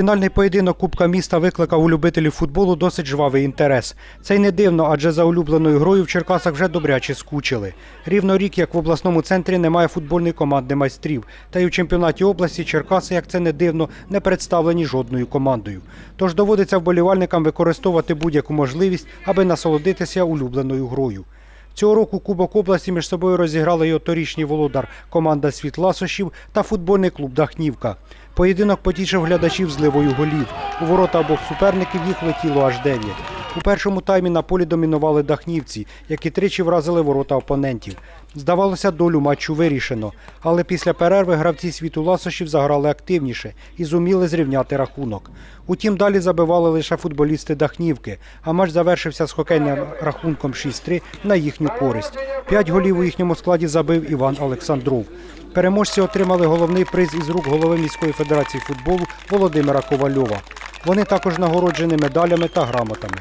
Фінальний поєдинок Кубка міста викликав у любителів футболу досить жвавий інтерес. Це й не дивно, адже за улюбленою грою в Черкасах вже добряче скучили. Рівно рік, як в обласному центрі немає футбольної команди майстрів. Та й у чемпіонаті області Черкаси, як це не дивно, не представлені жодною командою. Тож доводиться вболівальникам використовувати будь-яку можливість, аби насолодитися улюбленою грою. Цього року Кубок області між собою розіграли його торічній володар команда Світласощів та футбольний клуб Дахнівка. Поєдинок потішив глядачів зливою голів. У ворота обох суперників їх летіло аж дев'ять. У першому таймі на полі домінували дахнівці, які тричі вразили ворота опонентів. Здавалося, долю матчу вирішено. Але після перерви гравці світу ласощів заграли активніше і зуміли зрівняти рахунок. Утім, далі забивали лише футболісти Дахнівки, а матч завершився з хокейним рахунком 6-3 на їхню користь. П'ять голів у їхньому складі забив Іван Олександров. Переможці отримали головний приз із рук голови міської федерації футболу Володимира Ковальова. Вони також нагороджені медалями та грамотами.